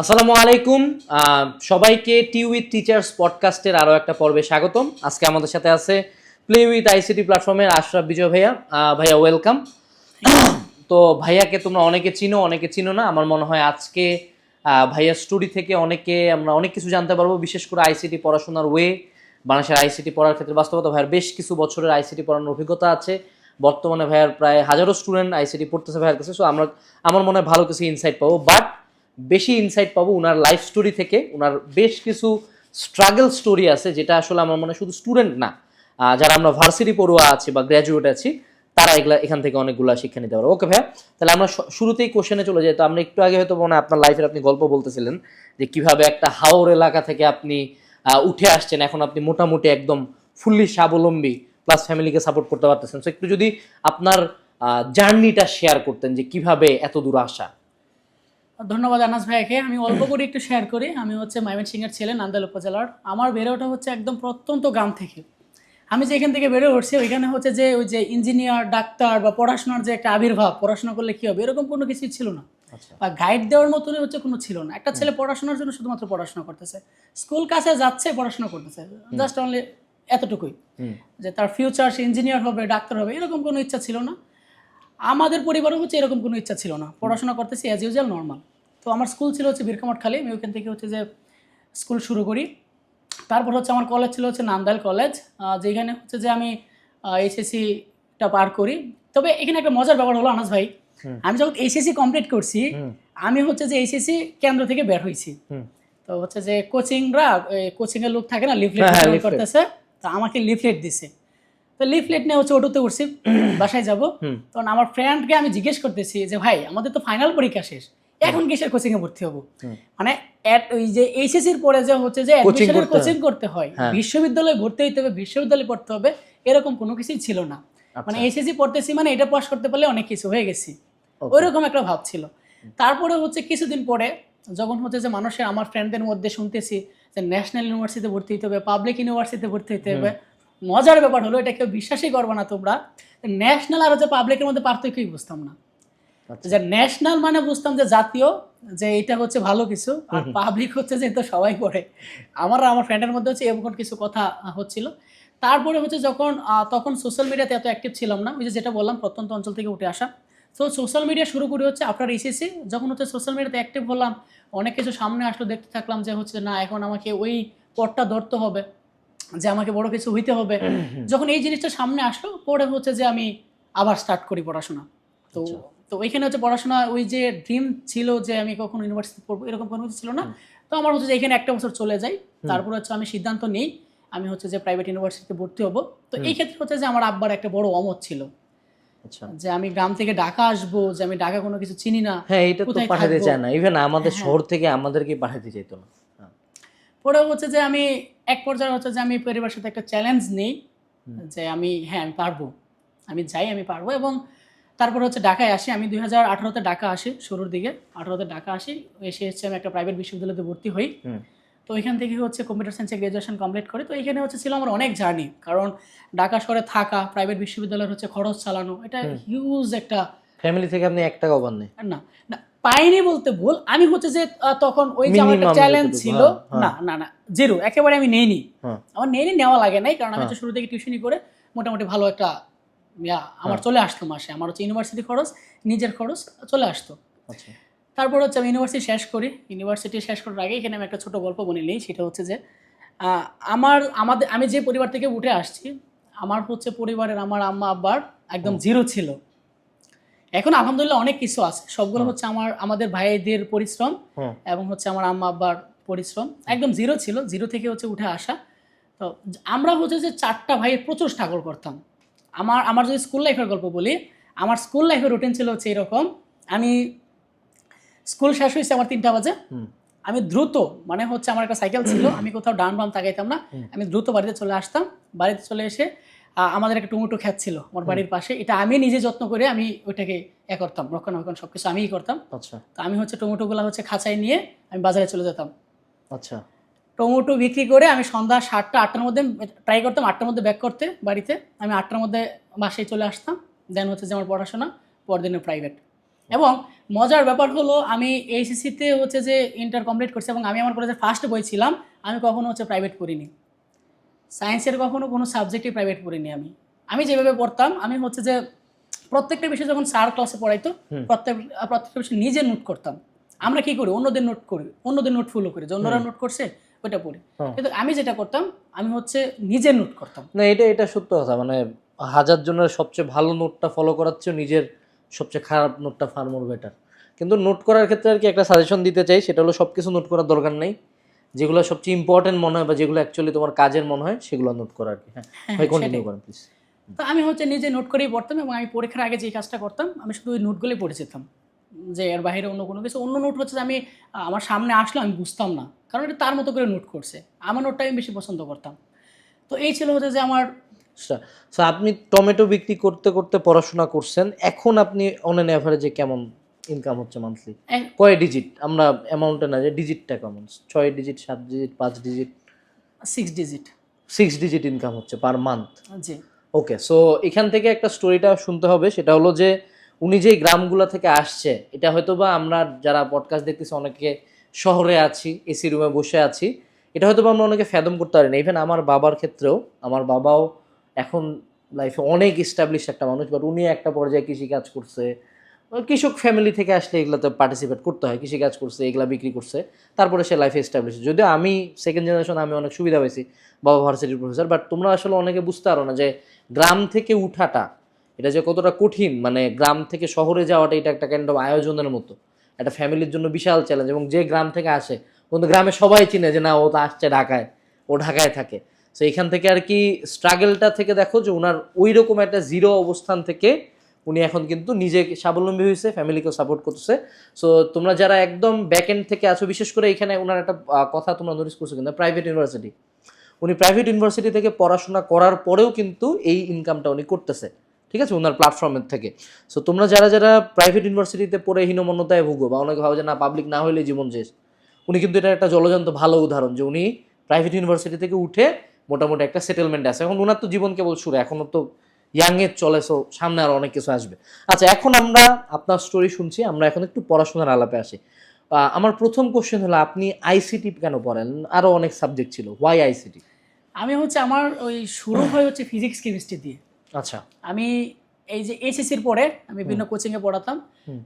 আসসালামু আলাইকুম। সবাইকে টি উইথ টিচার্স পডকাস্টের আরও একটা পর্বে স্বাগতম। আজকে আমাদের সাথে আছে প্লে উইথ আইসিটি প্ল্যাটফর্মের আশরাফ বিজয় ভাইয়া। ভাইয়া ওয়েলকাম তো ভাইয়াকে তোমরা অনেকে চিনো অনেকে চিনো না। আমার মনে হয় আজকে আহ, ভাইয়ার স্টোরি থেকে অনেকে আমরা অনেক কিছু জানতে পারব। বিশেষ করে আইসিটি পড়াশোনার ওয়ে বাংলাদেশের আইসিটি পড়ার ক্ষেত্রে বাস্তবতা। ভাইয়ার বেশ কিছু বছরের আইসিটি পড়ানোর অভিজ্ঞতা আছে। বর্তমানে ভাইয়ার প্রায় হাজারো স্টুডেন্ট আইসিটি পড়তেছে ভাইয়ার কাছে। সো আমরা আমার মনে হয় ভালো কিছু ইনসাইট পাবো। বাট বেশি ইনসাইট পাবো ওনার লাইফ স্টোরি থেকে। ওনার বেশ কিছু স্ট্রাগল স্টোরি আছে, যেটা আসলে আমার মনে শুধু স্টুডেন্ট না যারা আমরা ভার্সিটি পড়ুয়া আছি বা গ্র্যাজুয়েট আছি, তারা এগুলা, এখান থেকে অনেকগুলো শিক্ষা নিতে পারব। ওকে ভাইয়া? তাহলে আমরা শুরুতেই কোশ্চেনে চলে যাই। তো আমরা একটু আগে হয়তো মনে আপনার লাইফের আপনি গল্প বলতেছিলেন, যে কীভাবে একটা হাওর এলাকা থেকে আপনি উঠে আসছেন। এখন আপনি মোটামুটি একদম ফুললি স্বাবলম্বী প্লাস ফ্যামিলিকে সাপোর্ট করতে পারতেছেন। সো একটু যদি আপনার জার্নিটা শেয়ার করতেন যে কীভাবে এত দূর আসা। ধন্যবাদ আনাস ভাইকে আমি অল্প করে একটু শেয়ার করি। আমি হচ্ছে ময়মনসিংহের ছেলে নান্দাল উপজেলার। আমার বেড়ে ওঠা হচ্ছে একদম প্রত্যন্ত গ্রাম থেকে। আমি যে এখান থেকে বেড়ে উঠছি ওইখানে হচ্ছে যে ওই যে ইঞ্জিনিয়ার ডাক্তার বা পড়াশোনার যে একটা আবির্ভাব পড়াশোনা করলে কী হবে? এরকম কোনো কিছুই ছিল না। আচ্ছা। বা গাইড দেওয়ার মতনই হচ্ছে কোনো ছিল না। একটা ছেলে পড়াশোনার জন্য শুধুমাত্র পড়াশোনা করতেছে। স্কুল কাছে যাচ্ছে পড়াশোনা করতেছে। জাস্ট অনলি এতটুকুই। যে তার ফিউচার সে ইঞ্জিনিয়ার হবে ডাক্তার হবে এরকম কোনো ইচ্ছা ছিল না। আমাদের পরিবারও হচ্ছে এরকম কোনো ইচ্ছা ছিল না। পড়াশোনা করতেছি অ্যাজ ইউজুয়াল নর্মাল তো আমার স্কুল ছিল হচ্ছে বীরকামাট খালি। আমি ওখান থেকে হচ্ছে যে স্কুল শুরু করি। তারপর হচ্ছে আমার কলেজ ছিল হচ্ছে নান্দাইল কলেজ যেখানে হচ্ছে যে আমি এইচএসসিটা পার করি। তবে এখানে একটা মজার ব্যাপার হলো আনাস ভাই আমি যখন এইচএসসি কমপ্লিট করছি আমি হচ্ছে যে এইচএসসি কেন্দ্র থেকে বের হয়েছি তো হচ্ছে যে কোচিংরা কোচিংয়ের লোক থাকে না লিফলেট হ্যাঁ, হ্যাঁ। করতেছে তো আমাকে লিফলেট দিছে। তো লিফলেট নিয়ে হচ্ছে অটোতে উঠছি বাসায় যাব। তখন আমার ফ্রেন্ডকে আমি জিজ্ঞেস করতেছি যে ভাই আমাদের তো ফাইনাল পরীক্ষা শেষ এখন কিসের কোচিং এ ভর্তি হব? মানে ওই যে এইচএসসির পরে যে হচ্ছে যে করতে কোচিং করতে হয় হ্যাঁ। বিশ্ববিদ্যালয়ে ভর্তি হইতে হবে বিশ্ববিদ্যালয়ে পড়তে হবে এরকম কোনো কিছুই ছিল না। মানে আচ্ছা এইচএসসি পড়তেছি মানে এটা পাস করতে পারলে অনেক কিছু হয়ে গেছি। ওইরকম একটা ভাব ছিল। তারপরে হচ্ছে কিছুদিন পরে যখন হচ্ছে যে মানুষের আমার ফ্রেন্ডদের মধ্যে শুনতেছি যে ন্যাশনাল ইউনিভার্সিটিতে ভর্তি হতে হবে পাবলিক ইউনিভার্সিটিতে ভর্তি হতে হবে মজার ব্যাপার হলো এটা কেউ বিশ্বাসই করবে না তোমরা। ন্যাশনাল আর হচ্ছে পাবলিকের মধ্যে পার্থক্যই বুঝতাম না। আচ্ছা। যে ন্যাশনাল মানে বুঝতাম যে জাতীয় যে এটা হচ্ছে ভালো কিছু আর পাবলিক হচ্ছে যে তো সবাই পড়ে। আমার আমার ফ্রেন্ডের মধ্যে হচ্ছে এরকম কিছু কথা হচ্ছিল। তারপরে হচ্ছে যখন তখন সোশ্যাল মিডিয়াতে এত অ্যাক্টিভ ছিলাম না। ওই যে যেটা বললাম প্রত্যন্ত অঞ্চল থেকে উঠে আসা। তো সোশ্যাল মিডিয়া শুরু করি হচ্ছে আপনার এসএসসি যখন হচ্ছে সোশ্যাল মিডিয়াতে অ্যাক্টিভ হলাম অনেক কিছু সামনে আসলো দেখতে থাকলাম যে হচ্ছে না এখন আমাকে ওই পথটা ধরতে হবে। যে আমাকে বড় কিছু হইতে হবে। যখন এই জিনিসটা সামনে আসলো পরে হচ্ছে যে আমি আবার স্টার্ট করি পড়াশোনা। তো আচ্ছা। তো ওইখানে হচ্ছে পড়াশোনা ওই যে ড্রিম ছিল যে আমি কখন ইউনিভার্সিটি পড়ব এরকম কোনো কিছু ছিল না। তো আমার হচ্ছে যে এখানে একটা বছর চলে যাই তারপর হচ্ছে আমি সিদ্ধান্ত নেই আমি হচ্ছে যে প্রাইভেট ইউনিভার্সিটিতে ভর্তি হব। তো এই ক্ষেত্রে হচ্ছে যে আমার আব্বার একটা বড় অমত ছিল। আচ্ছা। যে আমি গ্রাম থেকে ঢাকা আসব যে আমি ঢাকা কোনো কিছু চিনি না হ্যাঁ এটা তো পাঠাতে চায় না। ইভেন আমাদের হ্যাঁ। শহর থেকে আমাদেরকে পাঠাতে চাইতো না। পরে হচ্ছে যে আমি এক পর্যায়ে হচ্ছে যে আমি পরিবারের সাথে একটা চ্যালেঞ্জ নেই যে আমি হ্যাঁ আমি পারব। আমি যাই আমি পারব এবং তারপর হচ্ছে ঢাকায় আসি। আমি দুই হাজার আঠারোতে ঢাকা আসি শুরুর দিকে। আঠারোতে ঢাকা আসি এসে হচ্ছে আমি একটা প্রাইভেট বিশ্ববিদ্যালয়তে ভর্তি হই। তো এখান থেকে হচ্ছে কম্পিউটার সায়েন্সে গ্রাজুয়েশন কমপ্লিট করি। তো এখানে হচ্ছে ছিল আমার অনেক জার্নি কারণ ঢাকা শহরে থাকা প্রাইভেট বিশ্ববিদ্যালয়ের হচ্ছে খরচ চালানো এটা হিউজ একটা ফ্যামিলি থেকে আপনি এক টাকাও পান না না। পাইনি বলতে ভুল। আমি হচ্ছে যে তখন ওই যে আমার একটা চ্যালেঞ্জ ছিল হ্যাঁ, না না না জিরো একেবারে আমি নেইনি। হ্যাঁ। আমার নেইনি নেওয়া লাগে নাই কারণ আমি হ্যাঁ। হচ্ছে শুরু থেকে টিউশনি করে মোটামুটি ভালো একটা ইয়া, আমার হ্যাঁ। চলে আসতো মাসে। আমার হচ্ছে ইউনিভার্সিটি খরচ নিজের খরচ চলে আসতো। আচ্ছা। তারপর হচ্ছে আমি ইউনিভার্সিটি শেষ করি। ইউনিভার্সিটি শেষ করার আগে এখানে আমি একটা ছোট গল্প বলে নিই সেটা হচ্ছে যে আহ, আমার আমাদের আমি যে পরিবার থেকে উঠে আসছি আমার হচ্ছে পরিবারের আমার আম্মা আব্বার একদম জিরো ছিল। এখন আলহামদুলিল্লাহ অনেক কিছু আছে। সবগুলো হচ্ছে আমার আমাদের ভাইদের পরিশ্রম এবং হচ্ছে আমার আম্মা আব্বার পরিশ্রম। একদম জিরো ছিল জিরো থেকে হচ্ছে উঠে আসা। তো আমরা হচ্ছে যে চারটা ভাইয়ের প্রচুর স্ট্রাগল করতাম। আমার আমার যদি স্কুল লাইফের গল্প বলি আমার স্কুল লাইফের রুটিন ছিল হচ্ছে এরকম আমি স্কুল শেষ হয়েছে আমার তিনটা বাজে। আমি দ্রুত মানে হচ্ছে আমার একটা সাইকেল ছিল আমি কোথাও ডান বাম তাকাইতাম না। আমি দ্রুত বাড়িতে চলে আসতাম। বাড়িতে চলে এসে আমাদের একটা টমেটো খ্যাত ছিল আমার বাড়ির পাশে। এটা আমি নিজে যত্ন করে আমি ওইটাকে এ করতাম রক্ষণাবেক্ষণ সব কিছু আমিই করতাম। আচ্ছা। তো আমি হচ্ছে টমেটোগুলো হচ্ছে খাঁচায় নিয়ে আমি বাজারে চলে যেতাম। আচ্ছা। টমেটো বিক্রি করে আমি সন্ধ্যা সাতটা আটটার মধ্যে ট্রাই করতাম আটটার মধ্যে ব্যাক করতে বাড়িতে। আমি আটটার মধ্যে বাসায় চলে আসতাম দেন হচ্ছে যে আমার পড়াশোনা পরদিনে প্রাইভেট এবং মজার ব্যাপার হলো আমি এইচএসসিতে হচ্ছে যে ইন্টার কমপ্লিট করছি এবং আমি আমার কলেজের ফার্স্ট বই ছিলাম আমি কখনো হচ্ছে প্রাইভেট পড়িনি। সায়েন্সের কখনো কোনো সাবজেক্টই প্রাইভেট পড়িনি আমি। আমি যেভাবে পড়তাম আমি হচ্ছে যে প্রত্যেকটা বিষয় যখন স্যার ক্লাসে পড়াইতো প্রত্যেক প্রত্যেকটা বিষয় নিজে নোট করতাম। আমরা কি করি? অন্যদের নোট করি। অন্যদের নোট ফলো করি যে অন্যরা নোট করছে ওটা পড়ি। কিন্তু আমি যেটা করতাম আমি হচ্ছে নিজের নোট করতাম। না এটা এটা সত্য কথা। মানে হাজার জনের সবচেয়ে ভালো নোটটা ফলো করার চেয়ে নিজের সবচেয়ে খারাপ নোটটা ফার মোর বেটার কিন্তু নোট করার ক্ষেত্রে আর কি একটা সাজেশন দিতে চাই সেটা হলো সব কিছু নোট করার দরকার নেই। যেগুলো সবচেয়ে ইম্পর্টেন্ট মনে হয় বা যেগুলো অ্যাকচুয়ালি তোমার কাজের মনে হয় সেগুলো নোট করা আর কি। হ্যাঁ ভাই হ্যাঁ, কন্টিনিউ করেন প্লিজ তো আমি হচ্ছে নিজে নোট করেই পড়তাম এবং আমি পরীক্ষার আগে যে কাজটা করতাম আমি শুধু ওই নোটগুলোই পড়ে যেতাম যে এর বাইরে অন্য কোনো কিছু। অন্য নোট হচ্ছে আমি আমার সামনে আসলো আমি বুঝতাম না। কারণ এটা তার মতো করে নোট করছে। আমার নোটটা আমি বেশি পছন্দ করতাম। তো এই ছিল হচ্ছে যে আমার সো আপনি টমেটো বিক্রি করতে করতে পড়াশোনা করছেন। এখন আপনি অন এন অ্যাভারেজে কেমন ইনকাম হচ্ছে মান্থলি কয় ডিজিট আমরা অ্যামাউন্টে না যে ডিজিটটা কেমন ছয় ডিজিট সাত ডিজিট পাঁচ digit six digit six digit income হচ্ছে পার মান্থ জি। ওকে সো এখান থেকে একটা স্টোরিটা শুনতে হবে সেটা হলো যে উনি যেই গ্রামগুলো থেকে আসছে এটা হয়তো বা আমরা যারা পডকাস্ট দেখতেছি অনেকে শহরে আছি এসি রুমে বসে আছি এটা হয়তো বা আমরা অনেকে ফ্যাদম করতে পারি না ইভেন আমার বাবার ক্ষেত্রেও আমার বাবাও এখন লাইফে অনেক এস্টাবলিশ একটা মানুষ বাট উনি একটা পর্যায়ে কৃষিকাজ করছে কৃষক ফ্যামিলি থেকে আসলে এগুলোতে পার্টিসিপেট করতে হয় কৃষিকাজ করছে, এগুলা বিক্রি করছে, তারপরে সে লাইফে এস্টাবলিশ যদিও আমি সেকেন্ড জেনারেশন আমি অনেক সুবিধা পাইছি বাবা ভার্সিটির প্রফেসর বাট তোমরা আসলে অনেকে বুঝতে পারো না যে গ্রাম থেকে উঠাটা, এটা যে কতটা কঠিন মানে গ্রাম থেকে শহরে যাওয়াটা এটা একটা কাইন্ড অফ আয়োজনের মতো। একটা ফ্যামিলির জন্য বিশাল চ্যালেঞ্জ এবং যে গ্রাম থেকে আসে, কিন্তু গ্রামে সবাই চিনে যে না, ও তো আসছে ঢাকায়, ও ঢাকায় থাকে। তো এখান থেকে আর কি স্ট্রাগলটা থেকে দেখো যে ওনার ওই রকম একটা জিরো অবস্থান থেকে উনি এখন কিন্তু নিজে স্বাবলম্বী হয়েছে ফ্যামিলিকেও সাপোর্ট করতেছে। সো তোমরা যারা একদম ব্যাক এন্ড থেকে আছো, বিশেষ করে এখানে ওনার একটা কথা তোমরা নোটিস করছ কিন্তু প্রাইভেট ইউনিভার্সিটি উনি প্রাইভেট ইউনিভার্সিটি থেকে পড়াশোনা করার পরেও কিন্তু এই ইনকামটা উনি করতেছে। ঠিক আছে? ওনার প্ল্যাটফর্মের থেকে। সো তোমরা যারা যারা প্রাইভেট ইউনিভার্সিটিতে পড়ে হীনমন্যতায় ভুগো বা অনেকে ভাবে যে, না পাবলিক না হলে জীবন শেষ। উনি কিন্তু এটা একটা জলজন্ত ভালো উদাহরণ যে, উনি প্রাইভেট ইউনিভার্সিটি থেকে উঠে মোটামুটি একটা সেটেলমেন্ট আছে। এখন ওনার তো জীবন কেবল শুরু এখনও তো ইয়াং এজ চলে সো সামনে আরও অনেক কিছু আসবে। আচ্ছা এখন আমরা আপনার স্টোরি শুনছি আমরা এখন একটু পড়াশোনার আলাপে আসি। আমার প্রথম কোশ্চেন হলো আপনি আইসিটি কেন পড়েন? আরও অনেক সাবজেক্ট ছিল। ওয়াই আইসিটি আমি হচ্ছে আমার ওই শুরু হয় হচ্ছে ফিজিক্স কেমিস্ট্রি দিয়ে। আচ্ছা। আমি এই যে এইচএসসির পরে আমি বিভিন্ন কোচিংয়ে পড়াতাম।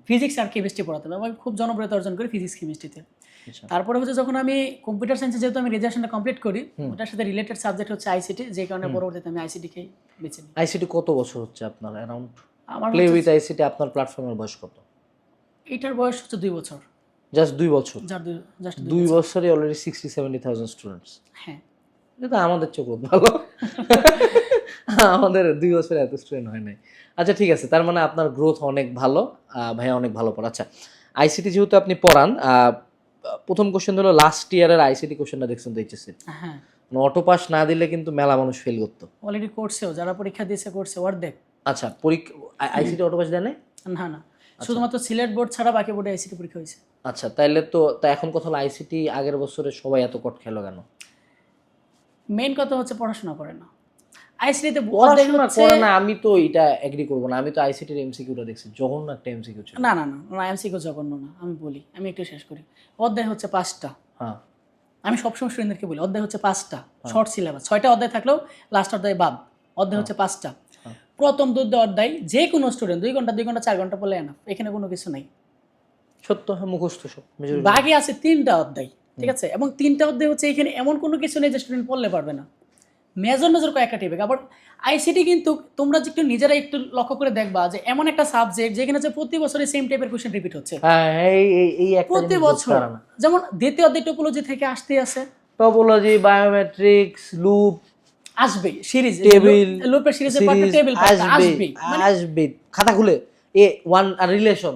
ফিজিক্স আর কেমিস্ট্রি পড়াতাম এবং আমি খুব জনপ্রিয়তা অর্জন করি ফিজিক্স কেমিস্ট্রিতে তারপরে হচ্ছে যখন আমি কম্পিউটার সায়েন্সে যেহেতু আমি রেজাল্টটা কমপ্লিট করি ওটার সাথে রিলেটেড সাবজেক্ট হচ্ছে আইসিটি যে কারণে পরবর্তীতে আমি আইসিটিকেই বেছে নিই। আইসিটি কত বছর হচ্ছে আপনার? অ্যারাউন্ড আমার প্লে উইথ আইসিটি আপনার প্ল্যাটফর্মের বয়স কত? এটার বয়স হচ্ছে দুই বছর। জাস্ট দুই বছর? দুই বছরে। Already sixty seventy thousand students হ্যাঁ। এটা আমাদের চোখ ভালো। আমাদের দুই বছরে এত স্টুডেন্ট হয় নাই। আচ্ছা ঠিক আছে। তার মানে আপনার গ্রোথ অনেক ভালো। ভাইয়া অনেক ভালো পড়া আচ্ছা আইসিটি যেহেতু আপনি পড়ান প্রথম কোশ্চেন হলো লাস্ট ইয়ারের আইসিটি কোশ্চেনটা দেখছেন তো এইচএসসি হ্যাঁ। অটো পাস না দিলে কিন্তু মেলা মানুষ ফেল করতো। অলরেডি করছেও যারা পরীক্ষা দিয়েছে করছে অর্ধেক। আচ্ছা পরীক্ষা আইসিটি অটো পাস দেয় নাই? না না। শুধুমাত্র সিলেট বোর্ড ছাড়া বাকি বোর্ডে আইসিটি পরীক্ষা হয়েছে। আচ্ছা তাইলে তো তা এখন কথা হলো আইসিটি আগের বছরে সবাই এত কট খেলো কেন? মেইন কথা হচ্ছে পড়াশোনা করে না। আইসিটিতে পড়াশোনা করে না আমি তো এটা এগ্রি করব না। আমি তো আইসিটির এমসিকিউটা দেখছি। জঘন্য একটা এমসিকিউ ছিল। না না না না এমসিকিউ জঘন্য না আমি বলি আমি একটু শেষ করি। অধ্যায় হচ্ছে পাঁচটা। হ্যাঁ। আমি সবসময় স্টুডেন্টদেরকে বলি অধ্যায় হচ্ছে পাঁচটা শর্ট সিলেবাস ছয়টা অধ্যায় থাকলেও লাস্ট অধ্যায় বাদ। অধ্যায় হচ্ছে পাঁচটা। হ্যাঁ। প্রথম দুধ অধ্যায় যে কোনো স্টুডেন্ট দুই ঘণ্টা দুই ঘণ্টা চার ঘণ্টা পড়লে এনাফ এখানে কোনো কিছু নাই। সত্য হ্যাঁ মুখস্থ সব বাকি আছে তিনটা অধ্যায় ঠিক আছে? এবং তিনটা অধ্যায় হচ্ছে এখানে এমন কোনো কিছু নেই যে স্টুডেন্ট পড়লে পারবে না। মেজর মেজর কয়েকটা টিপে। আবার আইসিটি কিন্তু তোমরা যে একটু নিজেরা একটু লক্ষ্য করে দেখবা যে এমন একটা সাবজেক্ট যেখানে হচ্ছে প্রতি বছরে সেম টাইপের কোশ্চেন রিপিট হচ্ছে। হ্যাঁ প্রতি বছর। যেমন দ্বিতীয় অধ্যায় টোপোলজি থেকে আসতে আছে। টপোলজি বায়োমেট্রিক্স লুপ আসবে সিরিজ টেবিল লুপের সিরিজের পার্টটা টেবিল আসবে আসবে খাতা খুলে এ ওয়ান আর রিলেশন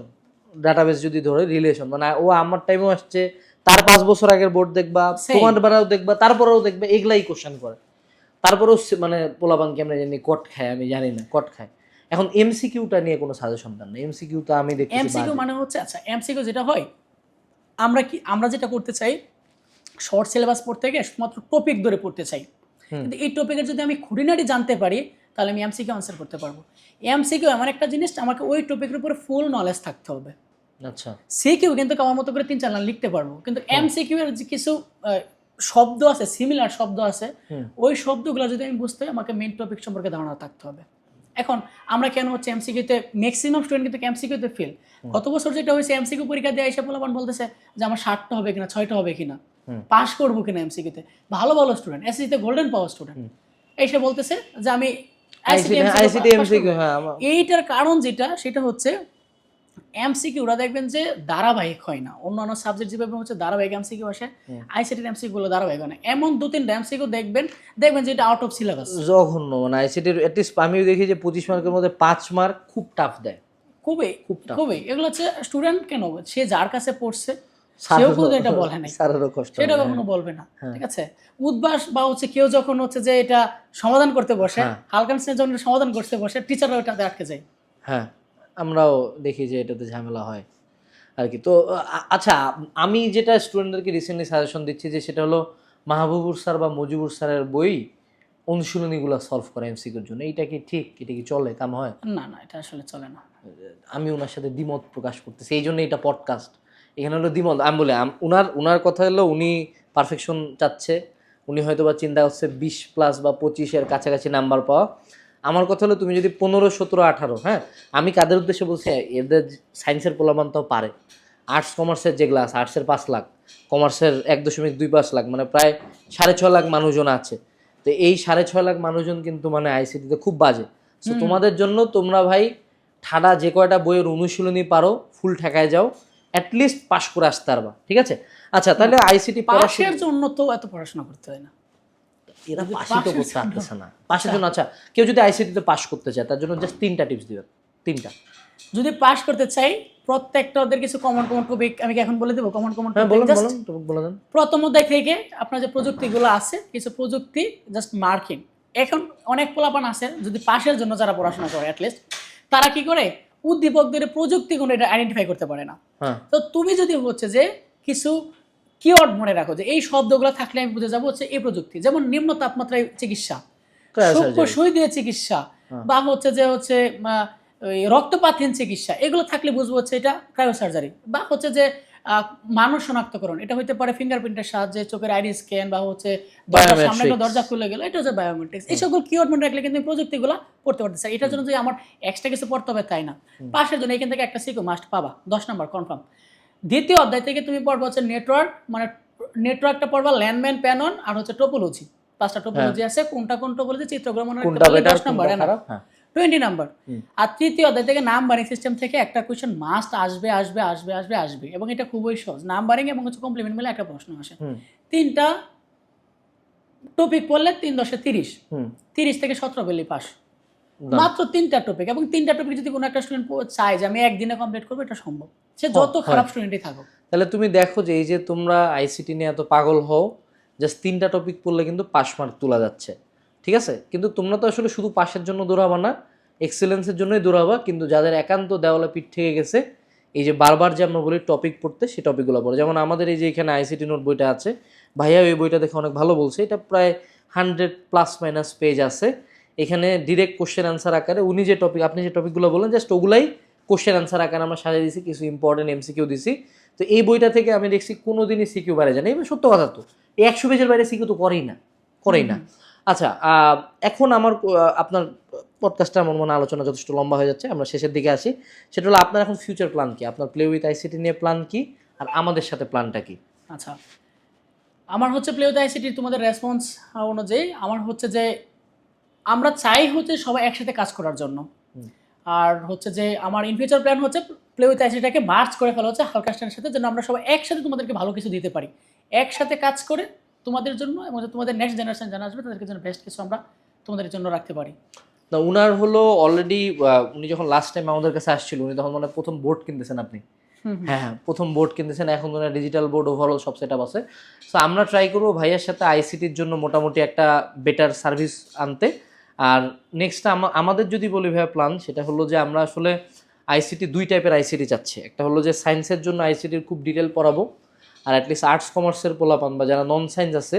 ডাটাবেস যদি ধরে রিলেশন মানে ও আমার টাইমেও আসছে তার পাঁচ বছর আগের বোর্ড দেখবা. তোমার বেড়াও দেখবা তারপরেও দেখবে এগুলাই কোশ্চেন করে। তারপরেও সে- মানে পোলাপান কেমন জানি কট খায় আমি জানি না কট খায়। এখন এমসিকিউটা নিয়ে কোনো সাজেশন দেন না এমসিকিউটা আমি দেখছি এমসিকিউ মানে হচ্ছে আচ্ছা এমসিকিউ যেটা হয় আমরা কি আমরা যেটা করতে চাই শর্ট সিলেবাস পড়তে গিয়ে শুধুমাত্র টপিক ধরে পড়তে চাই। কিন্তু এই টপিকের যদি আমি খুঁটিনাটি জানতে পারি তাহলে আমি এমসিকিউ আনসার করতে পারব। এমসিকিউ এমন একটা জিনিস আমাকে ওই টপিকের উপরে ফুল নলেজ থাকতে হবে। আচ্ছা। সিকিউ কিন্তু আমার মতো করে তিন চার লাইন লিখতে পারব। কিন্তু এমসিকিউ এর কিছু শব্দ আছে সিমিলার শব্দ আছে ওই শব্দগুলো যদি আমি বুঝতে আমাকে মেইন টপিক সম্পর্কে ধারণা থাকতে হবে। এখন আমরা কেন হচ্ছে এমসিকিউতে ম্যাক্সিমাম স্টুডেন্ট কিন্তু এমসিকিউতে ফেল গত বছর যেটা হয়েছে এমসিকিউ পরীক্ষা দিয়ে এসে পোলাপান বলতেছে যে আমার ষাটটা হবে কিনা ছয়টা হবে কিনা। পাস করব কিনা এমসিকিউতে ভালো ভালো স্টুডেন্ট এসএসসিতে গোল্ডেন পাওয়ার স্টুডেন্ট এসে বলতেছে যে আমি। হ্যাঁ এইটার কারণ যেটা সেটা হচ্ছে এমসিকিউ ওরা দেখবেন যে ধারাবাহিক হয় না। অন্যান্য সাবজেক্ট যেভাবে হচ্ছে ধারাবাহিক এমসিকিউ আসে। আইসিটির এমসিকিউ গুলো ধারাবাহিক হয় না। এমন দু তিনটা এমসিকিউ দেখবেন দেখবেন যে এটা আউট অফ সিলেবাস জঘন্য মানে আইসিটির অ্যাটলিস্ট আমিও দেখি যে পঁচিশ মার্কের মধ্যে পাঁচ মার্ক খুব টাফ দেয়। খুবই খুব। খুবই। এগুলো হচ্ছে স্টুডেন্ট কেন? সে যার কাছে পড়ছে সেও কিন্তু এটা বলে নাই। সেটা কখনো বলবে না হ্যাঁ। ঠিক আছে? উদ্বাস বা হচ্ছে কেউ যখন হচ্ছে যে এটা সমাধান করতে বসে হ্যাঁ। হালকানসে যখন সমাধান করতে বসে টিচাররা ওটাতে আটকে যায়। হ্যাঁ। আমরাও দেখি যে এটাতে ঝামেলা হয় আর কি। তো আচ্ছা আমি যেটা স্টুডেন্টদেরকে রিসেন্টলি সাজেশন দিচ্ছি যে সেটা হলো মাহবুবুর স্যার বা মজিবুর স্যারের বই অনুশীলনীগুলো সলভ করে এমসিকিউর জন্য। এটা কি ঠিক? এটা কি চলে? কাম হয়? না না এটা আসলে চলে না। আমি ওনার সাথে দ্বিমত প্রকাশ করতেছি। এই জন্য এটা পডকাস্ট এখানে হলো দ্বিমত। আমি বলি উনার উনার কথা হলো উনি পারফেকশন চাচ্ছে। উনি হয়তো বা চিন্তা করছে বিশ প্লাস বা পঁচিশের কাছাকাছি নাম্বার পাওয়া। আমার কথা হলো তুমি যদি পনেরো সতেরো আঠারো হ্যাঁ? আমি কাদের উদ্দেশ্যে বলছি এদের সায়েন্সের পোলামান তো পারে। আর্টস কমার্সের যেগুলো আছে আর্টসের পাঁচ লাখ কমার্সের এক দশমিক দুই পাঁচ লাখ মানে প্রায় সাড়ে ছ লাখ মানুষজন আছে। তো এই সাড়ে ছয় লাখ মানুষজন কিন্তু মানে আইসিটিতে খুব বাজে। সো তোমাদের জন্য তোমরা ভাই ঠাডা যে কয়টা বইয়ের অনুশীলনী পারো ফুল ঠেকায় যাও অ্যাটলিস্ট পাশ করে আসতে পারবা ঠিক আছে? আচ্ছা তাহলে আইসিটি পাশের জন্য তো এত পড়াশোনা করতে হয় না। এরা পাশই তো করতে পারতেছে না। পাশের জন্য আচ্ছা কেউ যদি আইসিটিতে পাশ করতে চায় তার জন্য জাস্ট তিনটা টিপস দিবেন তিনটা। যদি পাস করতে চাই প্রত্যেকটা ওদের কিছু কমন কমন টপিক আমি কি এখন বলে দেবো? কমন কমন হ্যাঁ দেন। প্রথম অধ্যায় থেকে আপনার যে প্রযুক্তিগুলো আছে কিছু প্রযুক্তি জাস্ট মার্কিং এখন অনেক পোলাপান আছে যদি পাশের জন্য যারা পড়াশোনা করে অ্যাটলিস্ট তারা কি করে? উদ্দীপকদের প্রযুক্তিগুলো এটা আইডেন্টিফাই করতে পারে না। হ্যাঁ। তো তুমি যদি হচ্ছে যে কিছু কিওয়ার্ড মনে রাখো যে এই শব্দগুলো থাকলে আমি বুঝে যাব হচ্ছে এই প্রযুক্তি। যেমন নিম্ন তাপমাত্রায় চিকিৎসা সূক্ষ্ম সুই দিয়ে চিকিৎসা হ্যাঁ। বা হচ্ছে যে হচ্ছে রক্তপাতহীন চিকিৎসা এগুলো থাকলে বুঝব হচ্ছে এটা ক্রায়োসার্জারি। বা হচ্ছে যে মানুষ শনাক্তকরণ এটা হইতে পারে ফিঙ্গারপ্রিন্টের সাহায্যে চোখের আইডি স্ক্যান বা হচ্ছে সামনে একটা দরজা খুলে গেল এটা হচ্ছে বায়োমেট্রিক্স এই সকল কিওয়ার্ড মনে রাখলে কিন্তু প্রযুক্তিগুলো পড়তে পারতেছি। এটার জন্য যে আমার এক্সট্রা কিছু পড়তে হবে তাই না। পাশের জন্য এখান থেকে একটা সিকো মাস্ট পাবা দশ নম্বর কনফার্ম দ্বিতীয় অধ্যায় থেকে তুমি পড়বা হচ্ছে নেটওয়ার্ক মানে নেটওয়ার্কটা পড়বা ল্যান্ডম্যান প্যানন আর হচ্ছে টোপোলজি পাঁচটা টোপোলজি আছে কোনটা কোন টোপোলজি চিত্রগুলো মনে দশ নাম্বার হ্যাঁ। টোয়েন্টি নাম্বার আর তৃতীয় অধ্যায় থেকে নাম্বারিং সিস্টেম থেকে একটা কোয়েশ্চেন মাস্ট আসবে আসবে আসবে আসবে আসবে এবং এটা খুবই সহজ। নাম্বারিং এবং হচ্ছে কমপ্লিমেন্ট মিলে একটা প্রশ্ন আসে। তিনটা টপিক পড়লে তিন দশে তিরিশ। তিরিশ থেকে সতেরো বেলি পাস। মাত্র তিনটা টপিক এবং তিনটা টপিক যদি কোনো একটা স্টুডেন্ট চায় যে আমি একদিনে কমপ্লিট করব এটা সম্ভব। সে যত খারাপ স্টুডেন্টই থাকুক। তাহলে তুমি দেখো যে এই যে তোমরা আইসিটি নিয়ে এত পাগল হও জাস্ট তিনটা টপিক পড়লে কিন্তু পাস মার্ক তোলা যাচ্ছে। ঠিক আছে? কিন্তু তোমরা তো আসলে শুধু পাশের জন্য দৌড়াবা না এক্সেলেন্সের জন্যই দৌড়াবা কিন্তু যাদের একান্ত দেওয়ালে পিঠ থেকে গেছে এই যে বারবার যে আমরা বলি টপিক পড়তে সেই টপিকগুলো পড়ে। যেমন আমাদের এই যে এখানে আইসিটি নোট বইটা আছে ভাইয়া ওই বইটা দেখে অনেক ভালো বলছে এটা প্রায় হান্ড্রেড প্লাস মাইনাস পেজ আছে। এখানে ডিরেক্ট কোশ্চেন অ্যান্সার আকারে উনি যে টপিক আপনি যে টপিকগুলো বলেন জাস্ট ওগুলাই কোশ্চেন অ্যান্সার আকারে আমরা সাজিয়ে দিছি কিছু ইম্পর্টেন্ট এমসিকিউ দিছি। তো এই বইটা থেকে আমি দেখছি কোনো দিনই সিকিউ বাইরে যায় না। এবার সত্য কথা তো এই একশো পেজের বাইরে সিকিউ তো করেই না করেই না। আচ্ছা এখন আমার আপনার পডকাস্টটা আমার মনে আলোচনা যথেষ্ট লম্বা হয়ে যাচ্ছে আমরা শেষের দিকে আসি। সেটা হলো আপনার এখন ফিউচার প্ল্যান কি? আপনার প্লে উইথ আইসিটি নিয়ে প্ল্যান কি? আর আমাদের সাথে প্ল্যানটা কি? আচ্ছা আমার হচ্ছে প্লে উইথ আইসিটি তোমাদের রেসপন্স অনুযায়ী আমার হচ্ছে যে আমরা চাই হচ্ছে সবাই একসাথে কাজ করার জন্য। আর হচ্ছে যে আমার ইন ফিউচার প্ল্যান হচ্ছে প্লে উইথ আইসিটিটাকে মার্চ করে ফেলা হচ্ছে হালকা স্ট্যান্ডের সাথে যেন আমরা সবাই একসাথে তোমাদেরকে ভালো কিছু দিতে পারি। একসাথে কাজ করে তোমাদের জন্য এবং তোমাদের নেক্সট জেনারেশন জানা আসবে তাদেরকে যেন বেস্ট কিছু আমরা তোমাদের জন্য রাখতে পারি। না উনার হলো অলরেডি উনি যখন লাস্ট টাইম আমাদের কাছে আসছিল উনি তখন মানে প্রথম বোর্ড কিনতেছেন আপনি। হ্যাঁ হ্যাঁ প্রথম বোর্ড কিনতেছেন এখন ওনার ডিজিটাল বোর্ড ওভারঅল সব সেট আপ আছে। সো আমরা ট্রাই করব ভাইয়ের সাথে আইসিটির জন্য মোটামুটি একটা বেটার সার্ভিস আনতে। আর নেক্সট আমাদের যদি বলি ভাই প্ল্যান সেটা হলো যে আমরা আসলে আইসিটি দুই টাইপের আইসিটি চাচ্ছে। একটা হলো যে সায়েন্সের জন্য আইসিটির খুব ডিটেল পড়াবো আর অ্যাটলিস্ট আর্টস কমার্সের পোলাপান বা যারা নন সায়েন্স আছে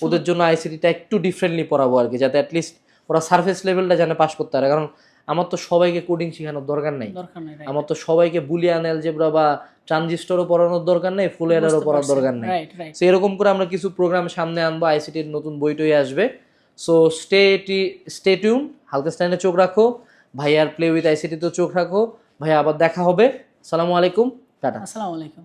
ওদের জন্য আইসিটিটা একটু ডিফারেন্টলি পড়াবো আর কি যাতে অ্যাটলিস্ট ওরা সার্ফেস লেভেলটা জানে পাশ করতে পারে। কারণ আমার তো সবাইকে কোডিং শেখানোর দরকার নেই। আমার তো সবাইকে বুলিয়ান অ্যালজেব্রা বা ট্রানজিস্টরও পড়ানোর দরকার নেই ফুল এরারও পড়ার দরকার নেই। তো এরকম করে আমরা কিছু প্রোগ্রাম সামনে আনব আইসিটির নতুন বইটই আসবে। সো স্টেটি স্টেটিউন হালকা স্ট্যান্ডে চোখ রাখো ভাইয়ার প্লে উইথ আইসিটিতেও চোখ রাখো ভাইয়া আবার দেখা হবে আসসালামু আলাইকুম, টাটা। আসসালামু আলাইকুম।